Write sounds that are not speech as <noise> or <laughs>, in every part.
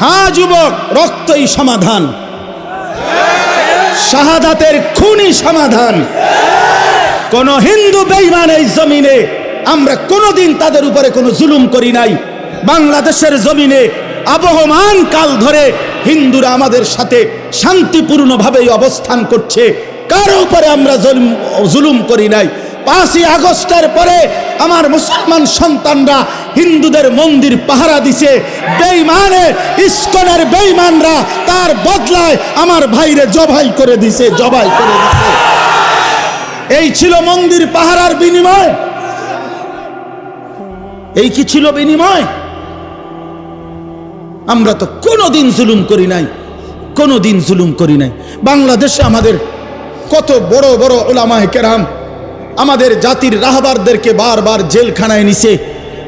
হ্যাঁ যুবক, রক্তই সমাধান। শাহাদাতের খুনি সমাধান। কোন হিন্দু বেইমান এই জমিনে, আমরা কোনোদিন তাদের উপরে কোনো জুলুম করি নাই। বাংলাদেশের জমিনে আবহমান কাল ধরে হিন্দুরা আমাদের সাথে শান্তিপূর্ণভাবেই অবস্থান করছে। কারও উপরে আমরা জুলুম করি নাই। পাঁচই আগস্টের পরে আমার মুসলমান সন্তানরা হিন্দুদের মন্দির পাহারা দিছে। বেইমানে ইস্কনের বেইমানরা তার বদলায় আমার ভাইরে জবাই করে দিছে, জবাই করে দিছে। এই ছিল মন্দির পাহারার বিনিময়। এই কি ছিল বিনিময়? আমরা তো কোনো দিন জুলুম করি নাই কোনো দিন জুলুম করি নাই। বাংলাদেশে আমাদের কত বড় বড় ওলামায় কেরাম আমাদের জাতির রাহবারদেরকে বারবার জেলখানায় নিছে।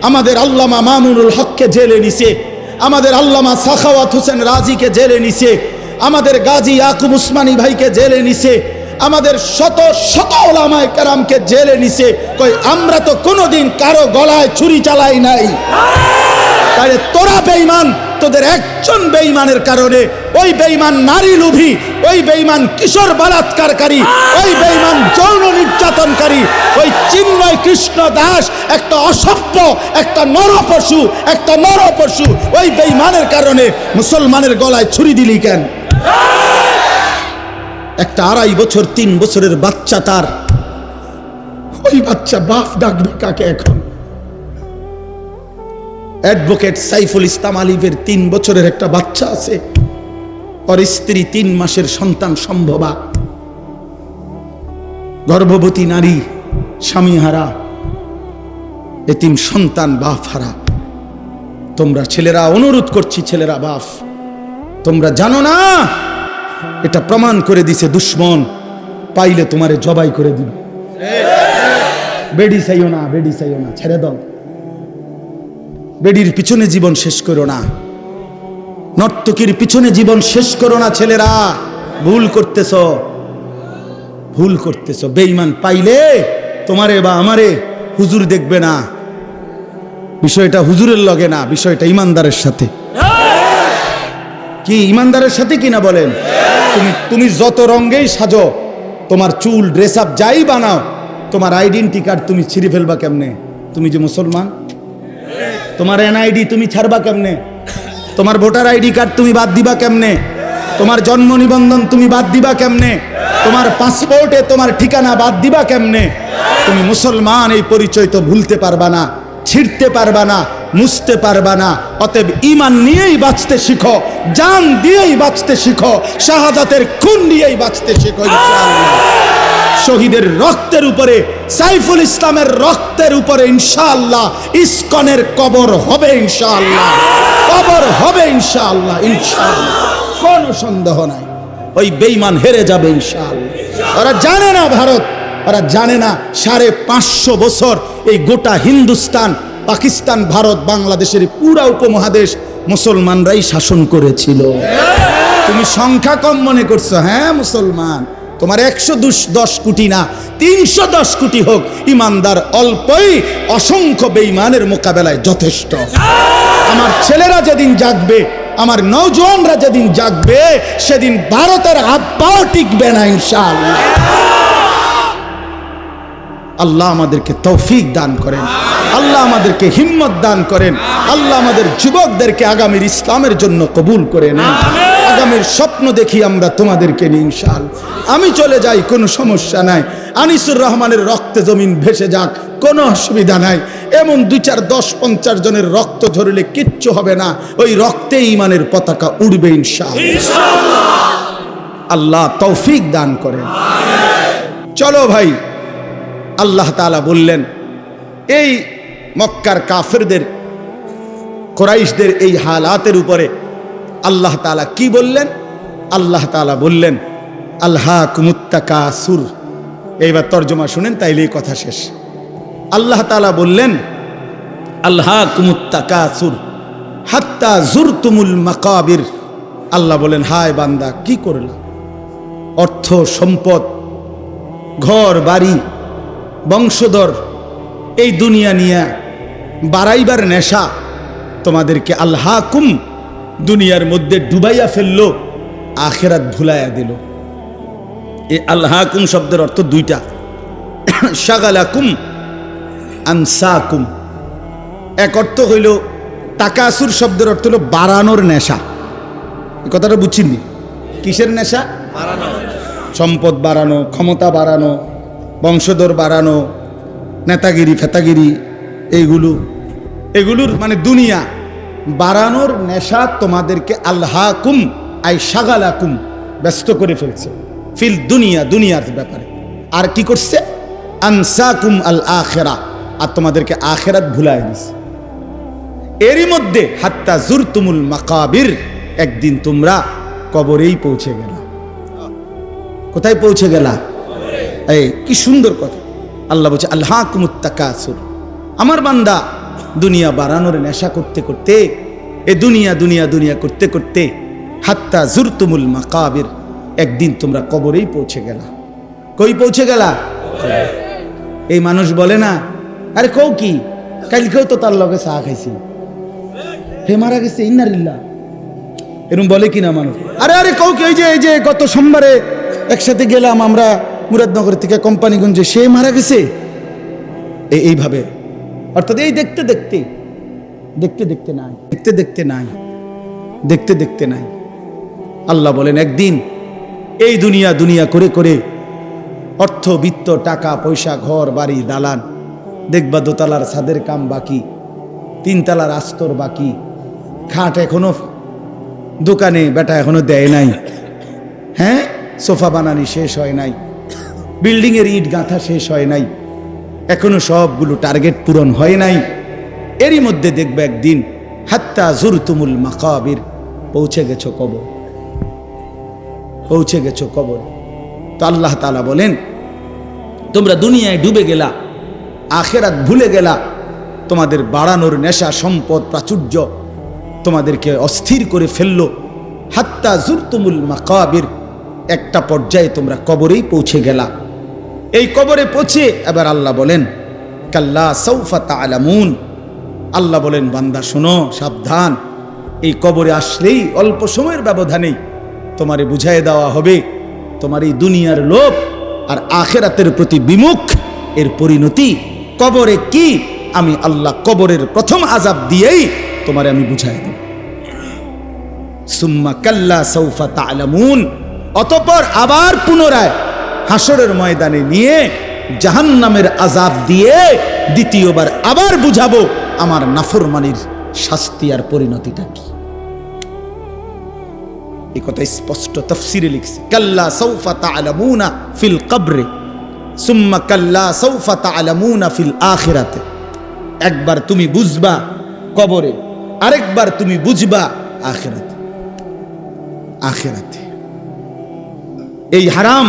আমাদের আল্লামা মামুনুল হককে জেলে নিছে। আমাদের আল্লামা সাখাওয়াত হোসেন রাজিকে জেলে নিছে। আমাদের গাজী ইয়াকুব উসমানী ভাইকে জেলে নিছে। আমাদের শত শত ওলামায় কেরামকে জেলে নিছে। কই, আমরা তো কোনোদিন কারও গলায় ছুরি চালাই নাই। তাহলে তোরা বেইমান তোদের একজন বেইমানের কারণে ওই বেইমান নারী লোভী, ওই বেইমান কিশোর বলাৎকারকারী, ওই বেইমান যৌন নির্যাতনকারী, ওই চিন্ময় কৃষ্ণ দাস, একটা অসভ্য, একটা নরপশু একটা নরপশু, ওই বেইমানের কারণে মুসলমানের গলায় ছুরি দিলি কেন? একটা আড়াই বছর, তিন বছরের বাচ্চা তার। ওই বাচ্চা বাপ ডাকবে কাকে এখন? অ্যাডভোকেট সাইফুল ইসলাম আলিফের তিন বছরের একটা বাচ্চা আছে। ওর স্ত্রী তিন মাসের সন্তান সম্ভবা। গর্ভবতী নারী স্বামী হারা এতিম সন্তান বাপ হারা তোমরা ছেলেরা, অনুরোধ করছি ছেলেরা, বাপ, তোমরা জানো না? এটা প্রমাণ করে দিছে দুশ্মন। পাইলে তোমারে জবাই করে দিবে। বেডি চাইও না, বেডি চাইও না, ছেড়ে দাও। বেডির পিছনে জীবন শেষ করো না। নর্তকীর পিছনে জীবন শেষ করো না, ছেলেরা। ভুল করতেছ। ভুল করতেছ। বেঈমান পাইলে তোমারে বা আমারে হুজুর দেখবে না। বিষয়টা হুজুরের লগে না, বিষয়টা ইমানদারের সাথে। কি, ইমানদারের সাথে কি না বলেন? তুমি তুমি যত রঙ্গেই সাজো, তোমার চুল ড্রেস আপ যাই বানাও, তোমার আইডেন্টি কার্ড তুমি ছিঁড়ে ফেলবা কেমনে? তুমি যে মুসলমান? তোমার এনআইডি তুমি ছাড়বা কেমনে? তোমার ভোটার আইডি কার্ড তুমি বাদ দিবা কেমনে? তোমার জন্ম নিবন্ধন তুমি বাদ দিবা কেমনে? তোমার পাসপোর্টে তোমার ঠিকানা বাদ দিবা কেমনে? তুমি মুসলমান, এই পরিচয় তো ভুলতে পারবা না, ছিঁড়তে পারবা না, মুছতে পারবা না। অতএব ইমান নিয়েই বাঁচতে শিখো, জান দিয়েই বাঁচতে শিখো, শাহাদাতের খুন দিয়েই বাঁচতে শিখো, ইনশাআল্লাহ। শহীদের রক্তের উপরে, সাইফুল ইসলামের রক্তের উপরে ইনশাআল্লাহ ইসকনের কবর হবে ইনশাআল্লাহ। কবর হবে ইনশাআল্লাহ ইনশাআল্লাহ। কোনো সন্দেহ নাই। ওই বেইমান হেরে যাবে ইনশাআল্লাহ। ওরা জানে না ভারত, ওরা জানে না সাড়ে পাঁচশো বছর এই গোটা হিন্দুস্তান, পাকিস্তান, ভারত, বাংলাদেশের পুরা উপমহাদেশ মুসলমানরাই শাসন করেছিল। তুমি সংখ্যা কম মনে করছ হ্যাঁ মুসলমান? তোমার একশো দশ কোটি না, তিনশো দশ কোটি হোক, ইমানদার অল্পই অসংখ্য বেইমানের মোকাবেলায় যথেষ্ট। আমার ছেলেরা যেদিন জাগবে, আমার নৌজওয়ানরা যেদিন জাগবে, সেদিন ভারতের আব্বাও টিকবে না, ইনশাআল্লাহ। আল্লাহ আমাদেরকে তৌফিক দান করেন, আল্লাহ আমাদেরকে হিম্মত দান করেন, আল্লাহ আমাদের যুবকদেরকে আগামীর ইসলামের জন্য কবুল করে নেন। আগামীর স্বপ্ন দেখি আমরা তোমাদেরকে নিয়ে ইনশাল আমি চলে যাই কোনো সমস্যা নাই। আনিসুর রহমানের রক্তে জমিন ভেসে যাক কোনো অসুবিধা নাই। এমন দুই চার দশ পঞ্চাশ জনের রক্ত ঝরলে কিচ্ছু হবে না। ওই রক্তে ইমানের পতাকা উড়বে ইনশাল আল্লাহ তৌফিক দান করেন। চলো ভাই আল্লাহ তালা বললেন এই মক্কার কাফেরদের কোরাইশদের এই হালাতের উপরে আল্লাহ তালা কি বললেন? আল্লাহ তালা বললেন আল্লাহ কুমুত্তাকা সুর এইবার তর্জমা শুনেন তাইলে এই কথা শেষ। আল্লাহ তালা বললেন আল্লাহ কুমুত্তাকা সুর হাত্তা জুর তুমুল মাকাবির। আল্লাহ বলেন, হায় বান্দা, কি করলাম অর্থ, সম্পদ, ঘর, বাড়ি, বংশধর, এই দুনিয়া নিয়ে বাড়াইবার নেশা তোমাদেরকে আল্লাহ কুম দুনিয়ার মধ্যে ডুবাইয়া ফেলল, আখেরাত ভুলাইয়া দিল। এই আল্লাহাকুম শব্দের অর্থ দুইটা। শাগালাকুম আনসাকুম। এক অর্থ হইল তাকাসুর শব্দের অর্থ হলো বাড়ানোর নেশা। কথাটা বুঝছিনি কিসের নেশা? সম্পদ বাড়ানো, ক্ষমতা বাড়ানো, বংশধর বাড়ানো, নেতাগিরি, ফেতাগিরি, এইগুলো। এগুলোর মানে দুনিয়া। বাড়ানোর নেশা তোমাদেরকে আল্লাহাকুম আই সাগালাকুম, ব্যস্ত করে ফেলছে। ফিল দুনিয়া, দুনিয়ার ব্যাপারে। আর কি করছে? আনসাকুম আল আখেরা। আর তোমাদেরকে আখেরাত ভুলায় দিছে। এরই মধ্যে হাত্তা জুরতুমুল মাকাবির, একদিন তোমরা কবরেই পৌঁছে গেলা। কোথায় পৌঁছে গেলা? এই, কি সুন্দর কথা। আল্লাহ বলছে আল্লাহ কুমুত্তাকাসুর আমার বান্দা দুনিয়া বাড়ানোর নেশা করতে করতে, এ দুনিয়া দুনিয়া দুনিয়া করতে করতে, হাত্তা জুরতুমুল মাকাবির, একদিন তোমরা কবরেই পৌঁছে গেলা। কই পৌঁছে গেলা? এই মানুষ বলে না, আরে কও কি? কালকেও তো তার লগে চা খাইছি। হে মারা গেছে ইন্নারিল্লা এরকম বলে কিনা মানুষ? আরে আরে কও কি, ওই যে, এই যে গত সোমবারে একসাথে গেলাম আমরা মুরাদনগর থেকে কোম্পানিগঞ্জে, সে মারা গেছে? এই- এইভাবে অর্থাৎ এই দেখতে দেখতে দেখতে দেখতে নাই, দেখতে দেখতে নাই, দেখতে দেখতে নাই। আল্লাহ বলেন, একদিন এই দুনিয়া দুনিয়া করে করে অর্থ, বিত্ত, টাকা, পয়সা, ঘর, বাড়ি, দালান, দেখবা দোতলার ছাদের কাম বাকি, তিনতলার আস্তর বাকি, খাট এখনও, দোকানে বেটা এখনও দেয় নাই হ্যাঁ? সোফা বানানি শেষ হয় নাই, বিল্ডিংয়ের ইট গাঁথা শেষ হয় নাই এখনও সবগুলো টার্গেট পূরণ হয় নাই। এরই মধ্যে দেখবে একদিন, হাত্তা জুরতুমুল মাকাবির, পৌঁছে গেছো কবর। পৌঁছে গেছো কবর। তো আল্লাহ তালা বলেন, তোমরা দুনিয়ায় ডুবে গেলা, আখেরাত ভুলে গেলা, তোমাদের বাড়ানোর নেশা, সম্পদ, প্রাচুর্য তোমাদেরকে অস্থির করে ফেলল। হাত্তা জুরতুমুল মাকাবির, একটা পর্যায়ে তোমরা কবরেই পৌঁছে গেলা। এই কবরে পৌঁছে এবার আল্লাহ বলেন, কাল্লা সৌফা তালামুন আল্লাহ বলেন, বান্দা, শোনো, সাবধান। এই কবরে আসলেই অল্প সময়ের ব্যবধানে তোমারে বুঝাই দেওয়া হবে। তোমার এই দুনিয়ার লোভ আর আখেরাতের প্রতি বিমুখ, এর পরিণতি কবরে কি? আমি আল্লাহ কবরের প্রথম আজাব দিয়েই তোমারে আমি বুঝাই দেব। সুম্মা কাল্লা সৌফা তালামুন অতপর আবার পুনরায় হাসরের ময়দানে নিয়ে জাহান্নামের আজাব দিয়ে দ্বিতীয়বার আবার বুঝাবো আমার নাফরমানির শাস্তি আর পরিণতিটা কি। এই কথা স্পষ্ট তফসিরে লিখছে। কাল্লা সৌফা তালামুনা ফিল কবরে, সুম্মা কাল্লা সৌফা তালামুনা ফিল আখিরাতে। একবার তুমি বুঝবা কবরে, আরেকবার তুমি বুঝবা আখিরাতে। আখেরাতে। এই হারাম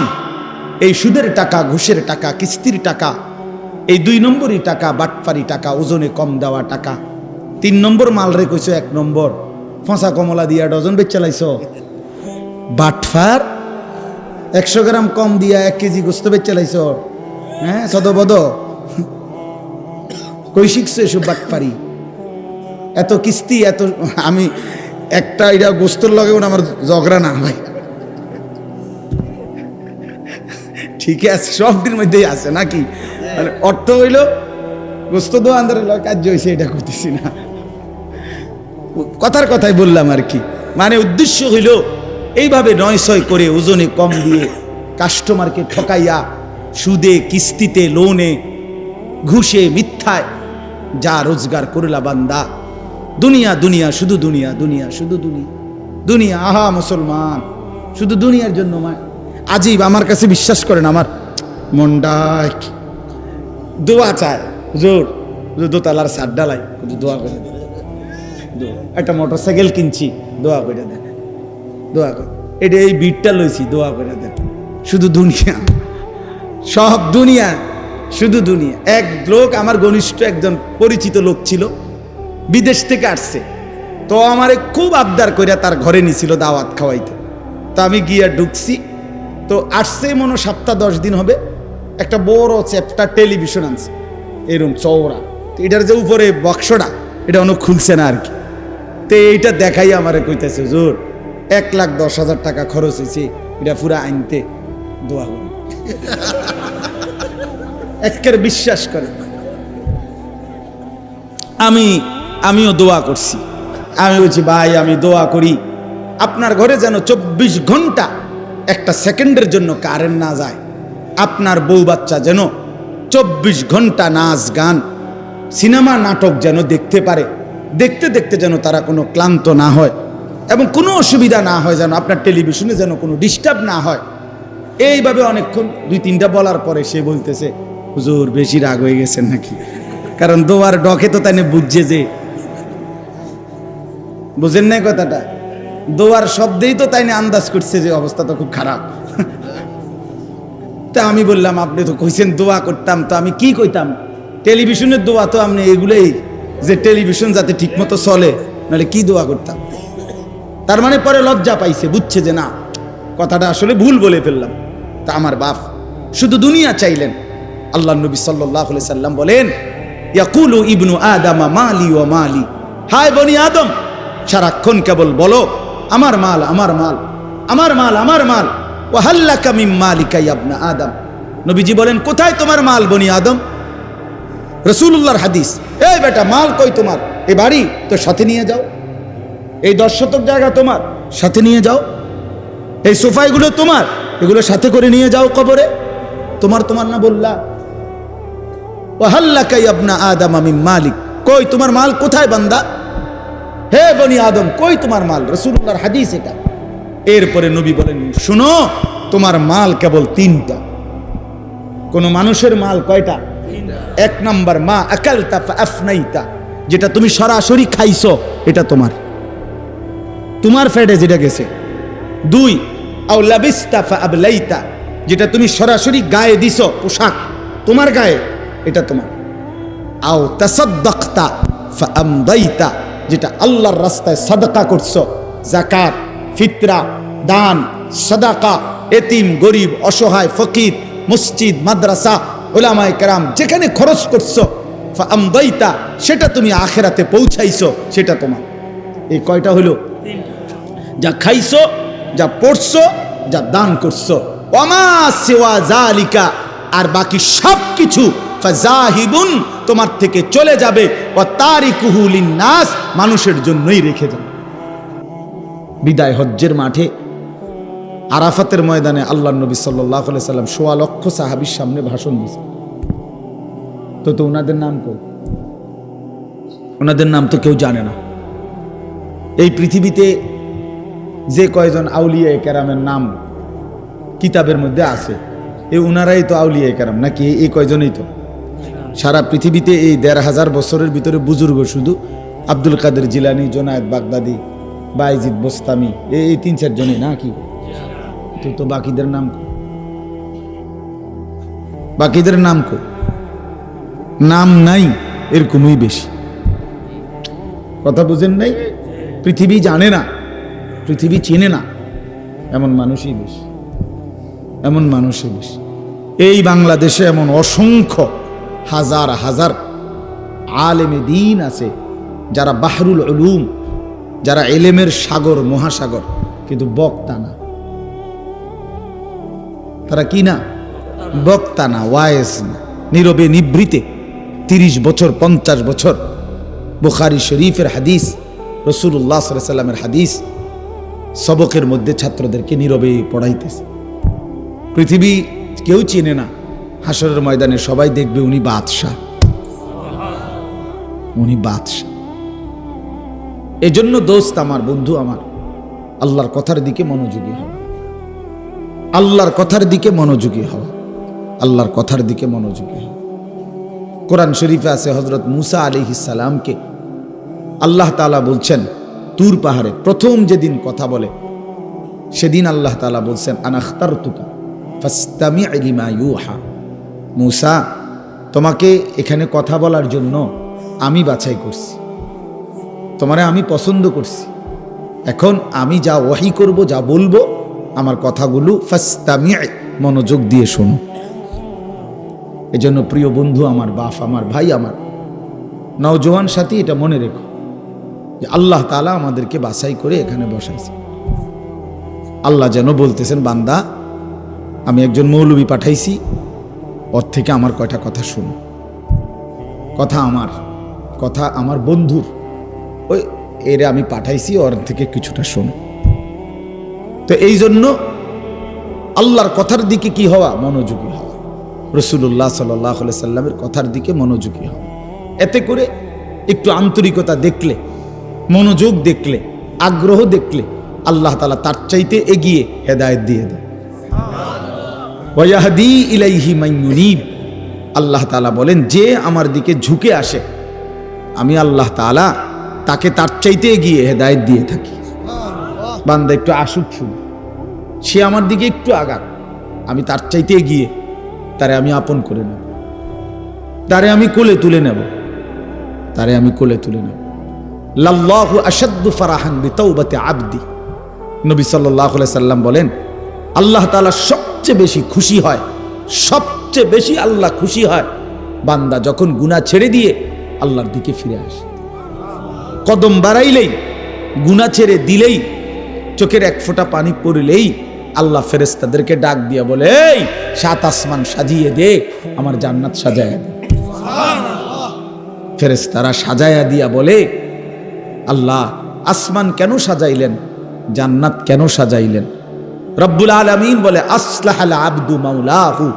এই সুদের টাকা, ঘুষের টাকা, কিস্তির টাকা, এই দুই নম্বরই টাকা বাটপারি টাকা, ওজনে কম দেওয়া টাকা। তিন নম্বর মাল রে কইছো এক নম্বর। ফসা কমলা দিয়া ডজন বেচ চালাইছ বাটফার, একশো গ্রাম কম দিয়া এক কেজি গোস্ত বেচ চালাইছ হ্যাঁ সদবদ। কই শিখছো এসব বাটপারি এত কিস্তি, এত আমি একটা এটা গোস্তর লগে আমার ঝগড়া না, ভাই। ঠিক আছে, সব মধ্যেই আছে নাকি? মানে অর্থ হইল, গোস্ত দো আন্দার কাজ হয়েছে এটা করতেছি না। কথার কথাই বললাম আর কি। মানে উদ্দেশ্য হইল, এইভাবে নয় ছয় করে ওজনে কম দিয়ে কাস্টমারকে ঠকাইয়া, সুদে, কিস্তিতে লোনে ঘুষে, মিথ্যায় যা রোজগার করলা বান্দা। দুনিয়া দুনিয়া, শুধু দুনিয়া দুনিয়া, শুধু দুনিয়া। দুনিয়া, আহা, মুসলমান। শুধু দুনিয়ার জন্য মা- আজীব, আমার কাছে বিশ্বাস করেন, আমার মনটা দোয়া চায়, জোর। দোতলার সার ডালাই দোয়া করে একটা মোটর সাইকেল কিনছি, দোয়া করে দেন দোয়া করে। এটা এই বিটটা লইছি, দোয়া করে দেন শুধু দুনিয়া। সব দুনিয়া, শুধু দুনিয়া। এক লোক, আমার ঘনিষ্ঠ একজন পরিচিত লোক ছিল, বিদেশ থেকে আসছে। তো আমারে খুব আবদার কইরা তার ঘরে নিছিল দাওয়াত খাওয়াইতে। তো আমি গিয়া ঢুকছি তো আসছে মনে সপ্তাহ দশ দিন হবে। একটা বড় চ্যাপ্টার, টেলিভিশন আনছে। এরকম চওড়া। তো এটার যে উপরে বক্সটা, এটা অনেক খুলছে না আর কি। তো এইটা দেখাই আমারে কইতেছে জোর এক লাখ দশ হাজার টাকা খরচ হয়েছে এটা পুরা আনতে দোয়া করি। <laughs> একের বিশ্বাস করে আমি, আমিও দোয়া করছি। আমি বলছি, ভাই, আমি দোয়া করি। আপনার ঘরে যেন চব্বিশ ঘণ্টা একটা সেকেন্ডের জন্য কারেন্ট না যায়। আপনার বউ বাচ্চা যেন চব্বিশ ঘণ্টা নাচ, গান, সিনেমা, নাটক যেন দেখতে পারে। দেখতে দেখতে যেন তারা কোনো ক্লান্ত না হয় এবং কোনো অসুবিধা না হয় যেন আপনার টেলিভিশনে যেন কোনো ডিস্টার্ব না হয়। এইভাবে অনেকক্ষণ দুই তিনটা বলার পরে সে বলতেছে, হুজুর, বেশি রাগ হয়ে গেছেন নাকি? কারণ দোয়ার ডকে তো তাই বুঝছে যে, বুঝেন নাই কথাটা? দোয়ার শব্দেই তো তাই না আন্দাজ করছে যে অবস্থা তো খুব খারাপ। তা আমি বললাম, আপনি তো কইছেন দোয়া করতাম, তো আমি কি কইতাম? টেলিভিশনের দোয়া তো আপনি এগুলোই, যে টেলিভিশন যাতে ঠিকমতো চলে, নাহলে কি দোয়া করতাম? তার মানে পরে লজ্জা পাইছে, বুঝছে যে না, কথাটা আসলে ভুল বলে ফেললাম। তা আমার বাপ শুধু দুনিয়া চাইলেন। আল্লাহ নবী সাল্লাহ সাল্লাম বলেন ইবনু আদামা মালি ও মালি। হায় বনি আদম, সারাক্ষণ কেবল বলো আমার মাল আমার মাল আমার মাল আমার মাল। ও হাল্লাকা মিম মালিকা ইয়াবনা আদম। নবীজি বলেন, কোথায় তোমার মাল, বনি আদম? রসুল্লাহর হাদিস। এই বেটা, মাল কই তোমার? এ বাড়ি তো সাথে নিয়ে যাও। এই দশ শতক জায়গা তোমার, সাথে নিয়ে যাও। এই সোফাইগুলো তোমার, এগুলো সাথে করে নিয়ে যাও কবরে। তোমার তোমার না বললা। ও হাল্লা কাই আপনা আদম আমি মালিক। কই, তোমার মাল কোথায় বান্দা? হে বনি আদম, কই তোমার মাল? রসুল্লাহর হাদিস এটা। এরপরে নবী বলেন, শুনো, তোমার মাল কেবল তিনটা। কোন মানুষের মাল কয়টা? এক নাম্বার মা আকালতা আফনাইতা যেটা তুমি সরাসরি খাইছো, এটা তোমার। তোমার ফেডে যেটা গেছে। দুই আবলাইতা যেটা তুমি সরাসরি গায়ে দিছ, পোশাক। তোমার গায়ে, এটা তোমার। আও তাসাদ্দাকতা ফাআমদাইতা যেটা আল্লাহর রাস্তায় সাদাকা করছ। জাকাত ফিতরা, দান, সাদাকা, এতিম, গরিব, অসহায়, ফকির, মসজিদ, মাদ্রাসা, ওলামায়ে কেরাম, যেখানে খরচ করছ, ফাআমদাইতা, সেটা তুমি আখেরাতে পৌঁছাইছো, সেটা তোমার। এই কয়টা হলো? যা খাইছো, যা পড়ছো, যা দান করছ। ওমা সেওয়া জালিকা আর বাকি সব কিছু ফাজাহিবুন, তোমার থেকে চলে যাবে। ও তারিকুহুলিন নাস মানুষের জন্যই রেখে যাবে বিদায় হজ্জের মাঠে, আরাফাতের ময়দানে আল্লাহ নবী সাল্লাহ সাল্লাম সোয়া লক্ষ সাহাবির সামনে ভাষণ দিয়েছে তো তো ওনাদের নাম কো ওনাদের নাম তো কেউ জানে না। এই পৃথিবীতে যে কয়জন আউলিয়া কেরামের নাম কিতাবের মধ্যে আছে এই উনারাই তো আউলিয়া কেরাম, নাকি এই কয়জনই তো? সারা পৃথিবীতে এই দেড় হাজার বছরের ভিতরে বুজুর্গ শুধু আব্দুল কাদের জিলানি, জোনায়েদ বাগদাদি বাইজিদ বোস্তামি এই তিন চারজনই না কি? তো তো বাকিদের নাম বাকিদের নাম কো? নাম নাই, এরকমই বেশি। কথা বুঝেন নাই? পৃথিবী জানে না, পৃথিবী চেনে না, এমন মানুষই বেশি, এমন মানুষই বেশি। এই বাংলাদেশে এমন অসংখ্য হাজার হাজার আলেমে দিন আছে, যারা বাহরুল উলুম, যারা এলেমের সাগর, মহাসাগর, কিন্তু বক্তা না। তারা কি না? বক্তা না, ওয়ায়েস না। নীরবে নিবৃতে, তিরিশ বছর, পঞ্চাশ বছর। বুখারি শরীফের হাদিস রসুল্লাহ সাল্লামের হাদিস, সবকের মধ্যে ছাত্রদেরকে নীরবে পড়াইতেছে। পৃথিবী কেউ চেনে না হাসরের ময়দানে সবাই দেখবে উনি বাদশাহ। উনি বাদশাহ। এজন্য দোস্ত আমার, বন্ধু আমার, আল্লাহর কথার দিকে মনোযোগী হওয়া আল্লাহর কথার দিকে মনোযোগী হওয়া আল্লাহর কথার দিকে মনোযোগী হওয়া কোরআন শরীফে আছে হজরত মুসা আলী সালামকে আল্লাহ তালা বলছেন, তুর পাহাড়ে প্রথম যেদিন কথা বলে, সেদিন আল্লাহ তালা বলছেন আনাখতার তুকা ফাস্তামি আলিমা ইউহা। মুসা, তোমাকে এখানে কথা বলার জন্য আমি বাছাই করছি। তোমারে আমি পছন্দ করছি। এখন আমি যা ওয়াহি করব, যা বলব, আমার কথাগুলো ফাস্তামি মনোযোগ দিয়ে শোনো। এজন্য প্রিয় বন্ধু, আমার বাপ, আমার ভাই, আমার নওজোয়ান সাথী, এটা মনে রেখো যে আল্লাহ তালা আমাদেরকে বাছাই করে এখানে বসাইছে। আল্লাহ যেন বলতেছেন, বান্দা, আমি একজন মৌলবী পাঠাইছি ওর থেকে আমার কয়টা কথা শুনো। কথা আমার কথা আমার বন্ধুর। ওই, এরে আমি পাঠাইছি ওর থেকে কিছুটা শোনো। তো এই জন্য আল্লাহর কথার দিকে কি হওয়া? মনোযোগী হওয়া। রসুল্লাহ সাল্লাহ সাল্লামের কথার দিকে মনোযোগী হওয়া। এতে করে একটু আন্তরিকতা দেখলে, মনোযোগ দেখলে, আগ্রহ দেখলে, আল্লাহ তালা তার চাইতে এগিয়ে হেদায়ত দিয়ে দেয় ওয়াহদি ইলাইহি মাইনুনিব আল্লাহ তালা বলেন, যে আমার দিকে ঝুঁকে আসে, আমি আল্লাহ তালা তাকে তার চাইতে গিয়ে হেদায়ত দিয়ে থাকি। বান্দা একটু আসুক শুধু সে আমার দিকে একটু আগাক, আমি তার চাইতে গিয়ে তারে আমি আপন করে নেব, তারে আমি কোলে তুলে নেব, তারে আমি কোলে তুলে নেব। লাল্লাহু আসাদ্দু ফারাহান বি বিতাউবাতে আবদি। নবী সাল্লাহ সাল্লাম বলেন, আল্লাহ তাআলা সবচেয়ে বেশি খুশি হয়, সবচেয়ে বেশি আল্লাহ খুশি হয়, বান্দা যখন গুনাহ ছেড়ে দিয়ে আল্লাহর দিকে ফিরে আসে। কদম বাড়াইলেই, গুনাহ ছেড়ে দিলেই, চোখের এক ফোঁটা পানি পড়লেই আল্লাহ ফেরেস্তাদেরকে ডাক দিয়া বলে, এই, সাত আসমান সাজিয়ে দে, আমার জান্নাত সাজায়া দে। ফেরেস্তারা সাজায়া দিয়া বলে, আল্লাহ, আসমান কেন সাজাইলেন? জান্নাত কেন সাজাইলেন? রব্বুল আলমিন বলে আসলাহ আব্দু মাউলাহু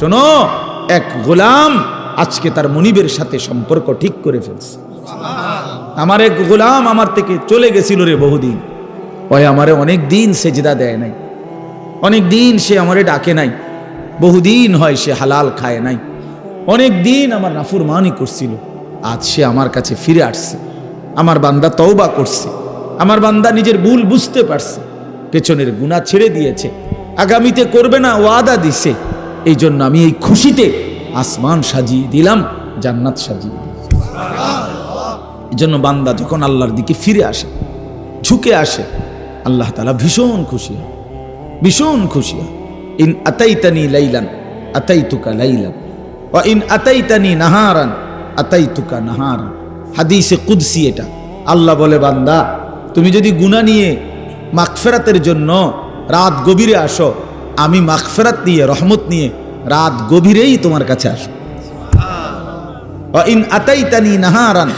শোনো, এক গোলাম আজকে তার মনিবের সাথে সম্পর্ক ঠিক করে ফেলছে। আমার এক গোলাম আমার থেকে চলে গেছিল রে বহুদিন। ওই আমারে অনেক দিন সেজদা দেয় নাই। অনেক দিন সে আমারে ডাকে নাই। বহুদিন হয় সে হালাল খায় নাই। অনেক দিন আমার নাফুরমানি করছিল। আজ সে আমার কাছে ফিরে আসছে। আমার বান্দা তওবা করছে। আমার বান্দা নিজের ভুল বুঝতে পারছে। পেছনের গুণা ছেড়ে দিয়েছে। আগামীতে করবে না, ওয়াদা দিছে। এই জন্য আমি এই খুশিতে আসমান সাজিয়ে দিলাম, জান্নাত সাজিয়ে এই জন্য বান্দা যখন আল্লাহর দিকে ফিরে আসে, ঝুঁকে আসে, আল্লাহ তালা ভীষণ খুশি হয়। ভীষণ খুশি হয়। ইন আতাইতানি লাইলান, আতাইতুকা লাইলান ও ইন আতাইতানি নাহারান, আতাইতুকা নাহারান। হাদিসে কুদসি এটা। আল্লাহ বলে, বান্দা, তুমি যদি গুণা নিয়ে মাগফেরাতের জন্য রাত গভীরে আসো। আমি মাগফেরাত নিয়ে, রহমত নিয়ে রাত গভীরেই তোমার কাছে আসো ইন আতাইতানি নাহারান,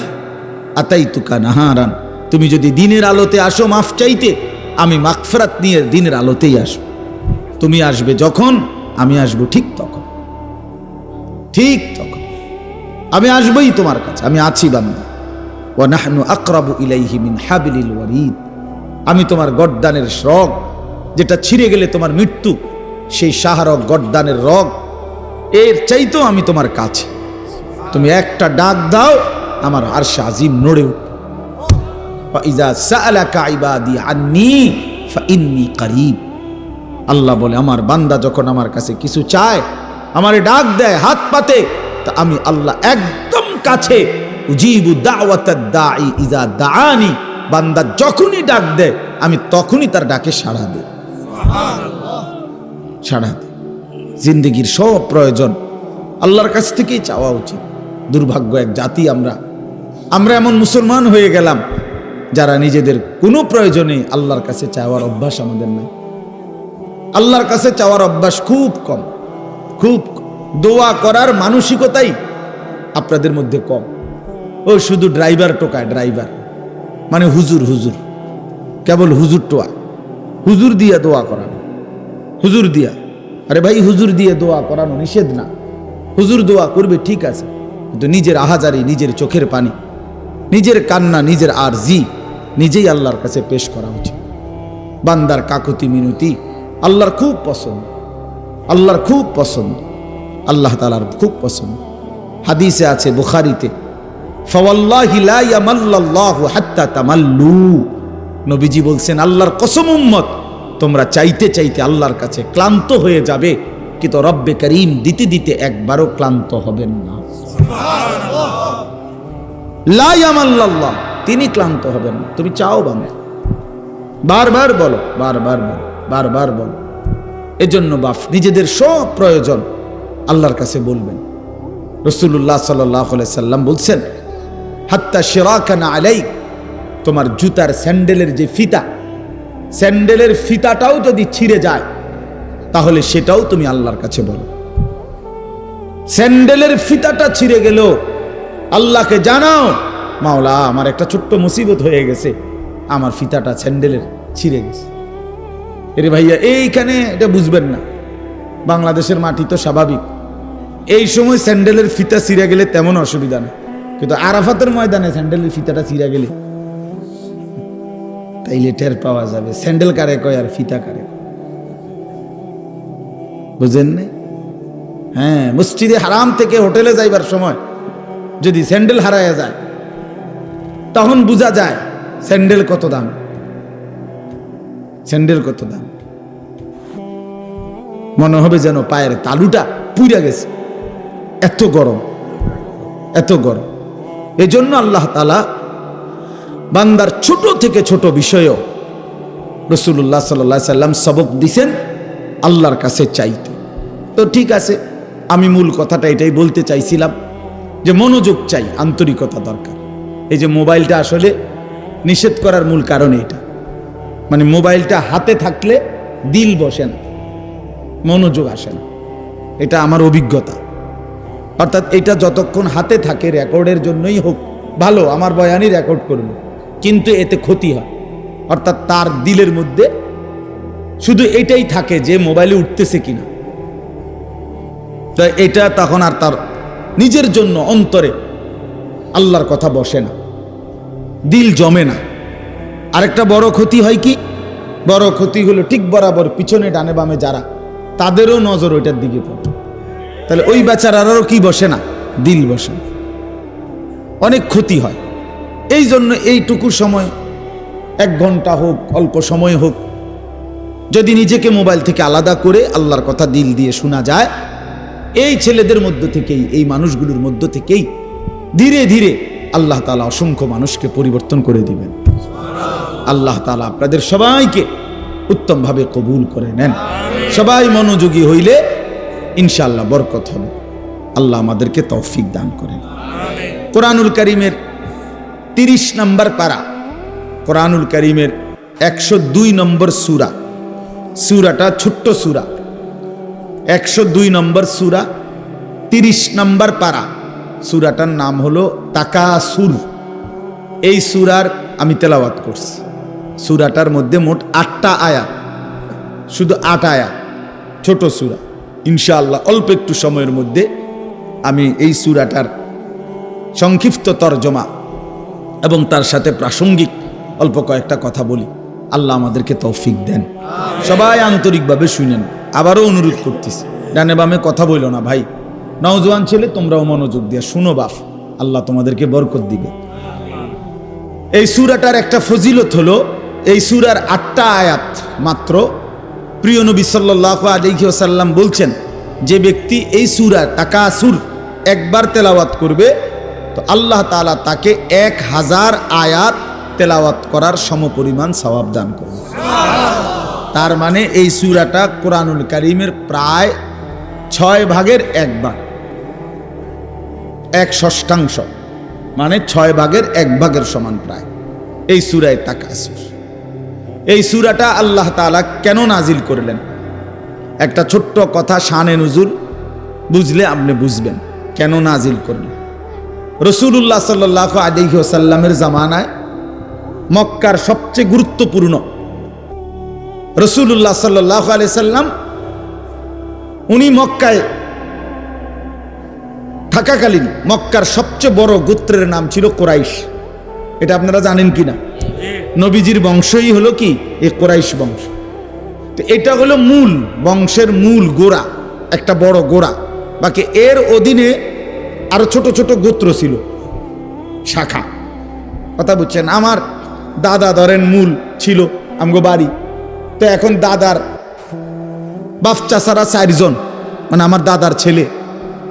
আতাইতুকা নাহারান। তুমি যদি দিনের আলোতে আসো, মাফ চাইতে আমি মাগফেরাত নিয়ে দিনের আলোতেই আসব। তুমি আসবে যখন, আমি আসব ঠিক তখন। ঠিক তখন। আমি আসবই তোমার কাছে, আমি আছি বান্দা। ও নাহনু আকরাবু ইলাইহি মিন হাবিলিল ওয়ারিদ। আমি তোমার গড্ডানের রগ যেটা ছিঁড়ে গেলে তোমার মৃত্যু, সেই সাহারক গড্ডানের রগ, এর চাইতেও আমি তোমার কাছে। তুমি একটা ডাক দাও, আমার আরশে আজিম নড়ে আল্লাহ বলে, আমার বান্দা যখন আমার কাছে কিছু চায়, আমারে ডাক দেয়, হাত পাতে, তা আমি আল্লাহ একদম কাছে, উজিবু দাওয়াত দাই ইজা দাআনি বান্দা যখনই ডাক দেয় আমি তখনই তার ডাকে সাড়া দিই। সাড়া দিই। জিন্দগির সব প্রয়োজন আল্লাহর কাছ থেকেই চাওয়া উচিত। দুর্ভাগ্য এক জাতি আমরা। আমরা এমন মুসলমান হয়ে গেলাম, যারা নিজেদের কোনো প্রয়োজনে আল্লাহর কাছে চাওয়ার অভ্যাস আমাদের নাই। আল্লাহর কাছে চাওয়ার অভ্যাস খুব কম। খুব দোয়া করার মানসিকতাই আপনাদের মধ্যে কম। ও শুধু ড্রাইভার টোকায়, ড্রাইভার। মানে হুজুর হুজুর। কেবল হুজুর টোয়া। হুজুর দিয়া দোয়া করানো। হুজুর দিয়া। আরে ভাই, হুজুর দিয়ে দোয়া করানো নিষেধ না। হুজুর দোয়া করবে ঠিক আছে, কিন্তু নিজের আহাজারি, নিজের চোখের পানি, নিজের কান্না, নিজের আরজি নিজেই আল্লাহর কাছে পেশ করা উচিত। বান্দার কাকুতি মিনতি আল্লাহর খুব পছন্দ। আল্লাহর খুব পছন্দ। আল্লাহ তালার খুব পছন্দ। হাদিসে আছে, বুখারিতে নবীজি বলছেন, আল্লাহর কসম উম্মত, তোমরা চাইতে চাইতে আল্লাহর কাছে ক্লান্ত হয়ে যাবে, কিন্তু রব্বে করিম দিতে দিতে একবারও ক্লান্ত হবেন না। তিনি ক্লান্ত হবেন না। তুমি চাও বাংলা বারবার বলো বারবার বলো বারবার বলো। এজন্য বাপ, নিজেদের সব প্রয়োজন আল্লাহর কাছে বলবেন। রসুল্লাহ সাল্লাহ সাল্লাম বলছেন হাত্তা শিরাকানা আলাই তোমার জুতার স্যান্ডেলের যে ফিতা, স্যান্ডেলের ফিতাটাও যদি ছিঁড়ে যায়, তাহলে সেটাও তুমি আল্লাহর কাছে বলো। স্যান্ডেলের ফিতাটা ছিঁড়ে গেল, আল্লাহকে জানাও, মাওলা, আমার একটা ছোট্ট মুসিবত হয়ে গেছে, আমার ফিতাটা স্যান্ডেলের ছিঁড়ে গেছে। এরে ভাইয়া, এইখানে এটা বুঝবেন না, বাংলাদেশের মাটি তো স্বাভাবিক, এই সময় স্যান্ডেলের ফিতা ছিঁড়ে গেলে তেমন অসুবিধা নেই কিন্তু আরাফাতের ময়দানে স্যান্ডেলের ফিতাটা চিরা গেলে তাইলে টের পাওয়া যাবে। স্যান্ডেল কারে কয় আর ফিতা কারে। বুঝেন নাই? হ্যাঁ মসজিদে হারাম থেকে হোটেলে যাইবার সময় যদি স্যান্ডেল হারায় যায়, তখন বোঝা যায় স্যান্ডেল কত দাম। স্যান্ডেল কত দাম। মনে হবে যেন পায়ের তালুটা পুড়ে গেছে। এত গরম এত গরম। এজন্য আল্লাহ তালা বান্দার ছোট থেকে ছোট বিষয়ও রসুল্লাহ সাল্লা সাল্লাম সবক দিছেন আল্লাহর কাছে চাইতে। তো ঠিক আছে, আমি মূল কথাটা এটাই বলতে চাইছিলাম যে মনোযোগ চাই, আন্তরিকতা দরকার। এই যে মোবাইলটা আসলে নিষেধ করার মূল কারণ এটা। মানে মোবাইলটা হাতে থাকলে দিল বসে না, মনোযোগ আসে না। এটা আমার অভিজ্ঞতা। অর্থাৎ এটা যতক্ষণ হাতে থাকে রেকর্ডের জন্যই হোক, ভালো, আমার বয়ানই রেকর্ড করবে। কিন্তু এতে ক্ষতি হয়। অর্থাৎ তার দিলের মধ্যে শুধু এটাই থাকে যে মোবাইলে উঠতেছে কিনা। তো এটা তখন আর তার নিজের জন্য অন্তরে আল্লাহর কথা বসে না। দিল জমে না। আরেকটা বড় ক্ষতি হয় কি? বড় ক্ষতি হলো ঠিক বরাবর পিছনে, ডানে বামে যারা, তাদেরও নজর ওইটার দিকে পড়ে। তাহলে ওই বেচারারও কি বসে না? দিল বসে অনেক ক্ষতি হয়। এই জন্য এইটুকু সময়, এক ঘণ্টা হোক, অল্প সময় হোক, যদি নিজেকে মোবাইল থেকে আলাদা করে আল্লাহর কথা দিল দিয়ে শোনা যায়, এই ছেলেদের মধ্য থেকেই, এই মানুষগুলোর মধ্য থেকেই ধীরে ধীরে আল্লাহ তালা অসংখ্য মানুষকে পরিবর্তন করে দিবেন। আল্লাহ তালা আপনাদের সবাইকে উত্তমভাবে কবুল করে নেন। সবাই মনোযোগী হইলে ইনশাআল্লাহ বরকত হবে। আল্লাহ আমাদেরকে তৌফিক দান করেন। কোরআনুল করিমের তিরিশ নম্বর পারা। কোরআনুল করিমের একশো দুই নম্বর সুরা। সুরাটা ছোট্ট সুরা। একশো দুই নম্বর সুরা, তিরিশ নম্বর পারা। সুরাটার নাম হলো তাকাসুর। এই সুরার আমি তেলাওয়াত করছি। সুরাটার মধ্যে মোট আটটা আয়াত। শুধু আট আয়াত। ছোট সুরা। ইনশাআল্লাহ অল্প একটু সময়ের মধ্যে আমি এই সুরাটার সংক্ষিপ্ত তর্জমা এবং তার সাথে প্রাসঙ্গিক অল্প কয়েকটা কথা বলি। আল্লাহ আমাদেরকে তৌফিক দেন। সবাই আন্তরিকভাবে শুনেন। আবারও অনুরোধ করতেছি। ডানে বামে কথা বইল না ভাই। নওজোয়ান ছেলে তোমরাও মনোযোগ দিয়ে শুনো বাপ। আল্লাহ তোমাদেরকে বরকত দিবে। এই সুরাটার একটা ফজিলত হলো এই সুরার আটটা আয়াত মাত্র প্রিয় নবী সাল্লাহ আলিহাসাল্লাম বলছেন যে ব্যক্তি এই সুরা তাকাসুর একবার তেলাওয়াত করবে তো আল্লাহ তাআলা তাকে এক হাজার আয়াত তেলাওয়াত করার সমপরিমাণ সওয়াব দান করবে। তার মানে এই সুরাটা কোরআনুল করিমের প্রায় ছয় ভাগের এক ভাগ। এক ষষ্ঠাংশ মানে ছয় ভাগের এক ভাগের সমান প্রায়। এই সুরায় তাকাসুর। এই সুরাটা আল্লাহ তাআলা কেন নাজিল করলেন? একটা ছোট্ট কথা শানে নজুল, বুঝলে আপনি বুঝবেন কেন নাজিল করলেন। রসুল্লাহ সাল্লাহ আলিহি ওসাল্লামের জামানায় মক্কার সবচেয়ে গুরুত্বপূর্ণ রসুল্লাহ সাল্লাহ আলি সাল্লাম উনি মক্কায় থাকাকালীন মক্কার সবচেয়ে বড় গোত্রের নাম ছিল কোরাইশ। এটা আপনারা জানেন কি না নবীজির বংশই হলো কি? এ কোরাইশ বংশ। তো এটা হলো মূল, বংশের মূল গোড়া, একটা বড় গোড়া। বাকি এর অধীনে আরও ছোট ছোট গোত্র ছিল, শাখা। কথা বুঝছেন? আমার দাদা ধরেন মূল ছিল, আমগো বাড়ি। তো এখন দাদার বাপ চাষারা চারজন মানে আমার দাদার ছেলে।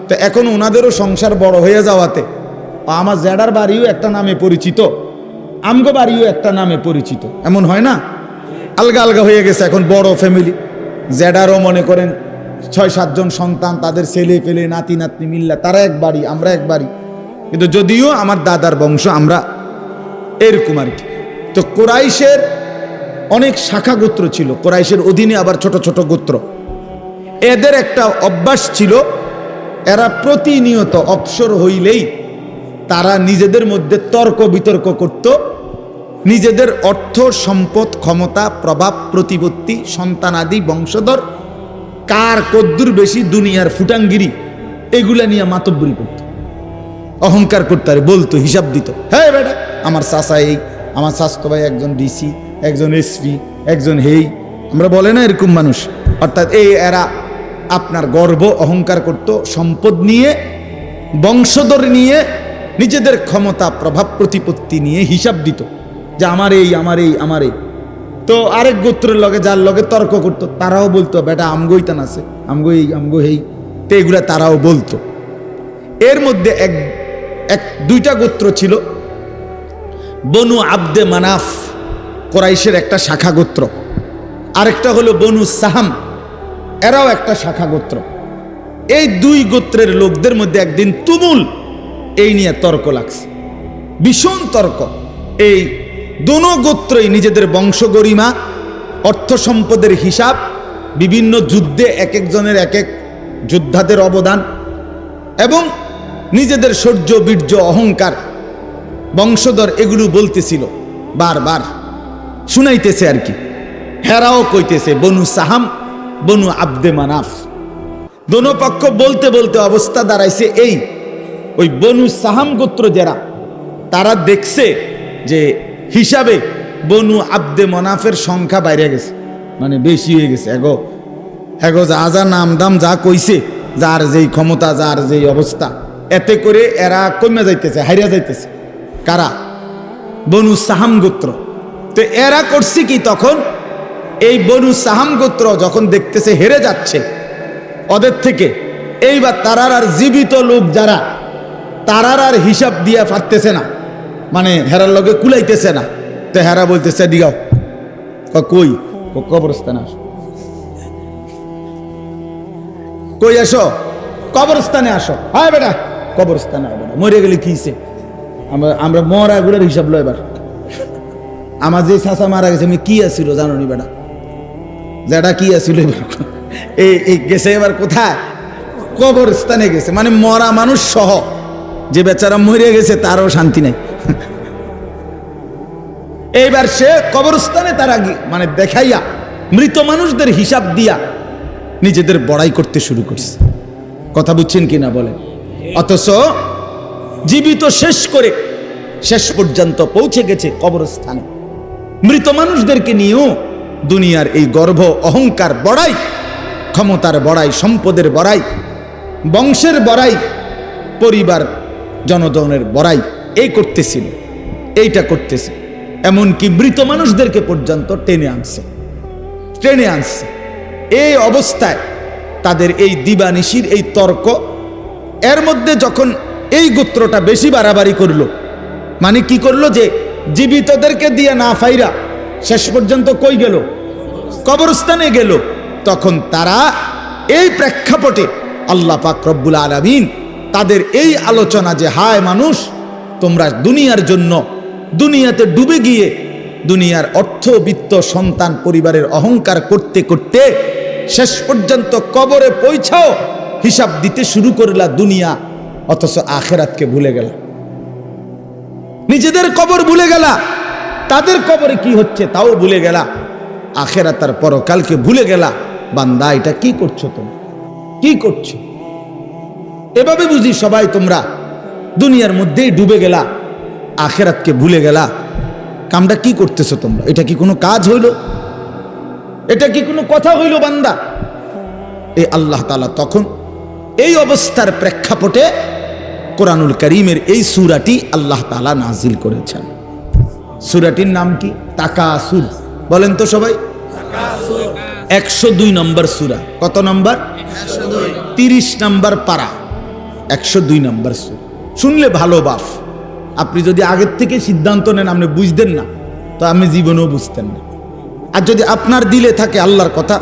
তো এখন ওনাদেরও সংসার বড় হয়ে যাওয়াতে, আমার জ্যাডার বাড়িও একটা নামে পরিচিত। আমগো বাড়িও একটা নামে পরিচিত। এমন হয় না? আলগা আলগা হয়ে গেছে এখন বড় ফ্যামিলি জ্যাডারও মনে করেন ছয় সাতজন সন্তান, তাদের ছেলে, পেলে, নাতি, নাতনি মিল্লা, তারা এক বাড়ি, আমরা এক বাড়ি। কিন্তু যদিও আমার দাদার বংশ আমরা, এরকম আর কি। তো কোরাইশের অনেক শাখা গোত্র ছিল, কোরাইশের অধীনে আবার ছোট ছোট গোত্র। এদের একটা অভ্যাস ছিল, এরা প্রতিনিয়ত অবসর হইলেই তারা নিজেদের মধ্যে তর্ক বিতর্ক করত। নিজেদের অর্থ, সম্পদ, ক্ষমতা, প্রভাব, প্রতিপত্তি সন্তানাদি বংশধর, কার কদ্দুর বেশি, দুনিয়ার ফুটাঙ্গিরি, এগুলা নিয়ে মাতব্বরি করত। অহংকার করতে, আরে বলতো, হিসাব দিত। হ্যাঁ বেটা, আমার চাষা এই, আমার স্বাস্থ্য ভাই একজন ডিসি, একজন এসপি, একজন হেই। আমরা বলে না এরকম মানুষ। অর্থাৎ এই এরা আপনার গর্ব, অহংকার করত, সম্পদ নিয়ে, বংশধর নিয়ে নিজেদের ক্ষমতা প্রভাব প্রতিপত্তি নিয়ে হিসাব দিত যে আমার এই আমার এই আমার। এই তো আরেক গোত্রের লগে যার লগে তর্ক করতো, তারাও বলতো, বেটা আমগোই তান আছে, আমগো এই, আমগো হেই। তো এগুলা তারাও বলতো। এর মধ্যে এক এক, দুইটা গোত্র ছিল, বনু আব্দে মানাফ, কোরাইশের একটা শাখা গোত্র। আরেকটা হলো বনু সাহাম, এরাও একটা শাখা গোত্র। এই দুই গোত্রের লোকদের মধ্যে একদিন তুমুল এই নিয়ে তর্ক লাগছে। ভীষণ তর্ক। এই দোনো গোত্রই নিজেদের বংশগরিমা অর্থ সম্পদের হিসাব, বিভিন্ন যুদ্ধে এক একজনের এক এক যোদ্ধাদের অবদান এবং নিজেদের সৌর্য বীর্য, অহংকার বংশধর এগুলো বলতেছিল বারবার। শুনাইতেছে আর কি। হেরাও কইতেছে, বনু সাহাম, বনু আব্দে মানাফ। দোনো পক্ষ বলতে বলতে অবস্থা দাঁড়াইছে এই ওই বনু সাহাম গোত্র যারা, তারা দেখছে যে হিসাবে বনু আব্দে মনাফের সংখ্যা বাইরে গেছে মানে বেশি হয়ে গেছে। এগো এগো যা যা নাম দাম, যা কইছে, যার যেই ক্ষমতা, যার যেই অবস্থা, এতে করে এরা কমে যাইতেছে হারিয়া যাইতেছে। কারা? বনু সাহাম গোত্র। তো এরা করছে কি তখন? এই বনু সাহাম গোত্র যখন দেখতেছে, হেরে যাচ্ছে, ওদের থেকে। এইবার তারার আর জীবিত লোক যারা তারার আর হিসাব দিয়া পারতেছে না। মানে হেরার লগে কুলাইতেছে না। তো হেরা বলতেছে দিগাও কই? কবরস্থানে আসো। কই আসো? কবরস্থানে আসো। হ্যাঁ বেটা, কবরস্থানে আয় বেটা মরে গেলে কিছে আমরা আমরা মরা গুলোর হিসাব লো এবার। আমার যে চাষা মারা গেছে, আমি কি আসছিল জানো নি বেটা? যেটা কি এই এই গেছে এবার কোথায়? কবরস্থানে গেছে। মানে মরা মানুষ সহ। যে বেচারা মরে গেছে, তারও শান্তি নেই। এইবার সে কবরস্থানে তারা মানে দেখাইয়া, মৃত মানুষদের হিসাব দিয়া নিজেদের বড়াই করতে শুরু করছে। কথা বুঝছেন কি না বলেন? অথচ জীবিত শেষ করে শেষ পর্যন্ত পৌঁছে গেছে কবরস্থানে। মৃত মানুষদেরকে নিয়েও দুনিয়ার এই গর্ভ অহংকার বড়াই, ক্ষমতার বড়াই, সম্পদের বড়াই, বংশের বড়াই, পরিবার জনগণের বড়াই এই করতেছিল, এইটা করতেছে। এমনকি মৃত মানুষদেরকে পর্যন্ত টেনে আনছে টেনে আনছে। এই অবস্থায় তাদের এই দিবানিশির এই তর্ক, এর মধ্যে যখন এই গোত্রটা বেশি বাড়াবাড়ি করল মানে কি করল যে জীবিতদেরকে দিয়ে না ফাইরা শেষ পর্যন্ত কই গেল? কবরস্থানে গেল। তখন তারা এই প্রেক্ষাপটে আল্লাহ পাক রব্বুল আলমিন তাদের এই আলোচনা যে, হায় মানুষ, তোমরা দুনিয়ার জন্য দুনিয়াতে ডুবে গিয়ে দুনিয়ার অর্থ বিত্ত সন্তান পরিবারের অহংকার করতে করতে শেষ পর্যন্ত কবরে পৌঁছাও, হিসাব দিতে শুরু করলা দুনিয়া, অথচ আখেরাতকে ভুলে গেল। নিজেদের কবর ভুলে গেলা, তাদের কবরে কি হচ্ছে তাও ভুলে গেলা আখেরা তার পরকালকে ভুলে গেলা। বান্দা, এটা কি করছ তুমি কি করছ? এভাবে বুঝি সবাই তোমরা দুনিয়ার মধ্যেই ডুবে গেলা, আখেরাতকে ভুলে গেলা। কামটা কি করতেছো তোমরা? এটা কি কোনো কাজ হইল? এটা কি কোনো কথা হইল বান্দা? এ আল্লাহ তালা তখন এই অবস্থার প্রেক্ষাপটে কোরআনুল করিমের এই সুরাটি আল্লাহ তালা নাজিল করেছেন। সুরাটির নাম কি? তাকাসুর বলেন তো সবাই। একশো দুই নম্বর সুরা। কত নম্বর? তিরিশ নম্বর পারা। একশো দুই নম্বর সুরা। শুনলে ভালো বাফ। আপনি যদি আগের থেকে সিদ্ধান্ত নেন, আপনি বুঝতেন না, তো আপনি জীবনেও বুঝতেন না। আর যদি আপনার দিলে থাকে আল্লাহর কথা,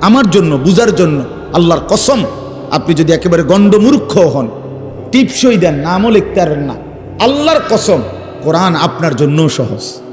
আমার জন্য, বুঝার জন্য আল্লাহর কসম, আপনি যদি একেবারে গণ্ডমূর্খ হন, টিপসই দেন, নামও লিখতে পারেন না, আল্লাহর কসম, কোরআন আপনার জন্যও সহজ।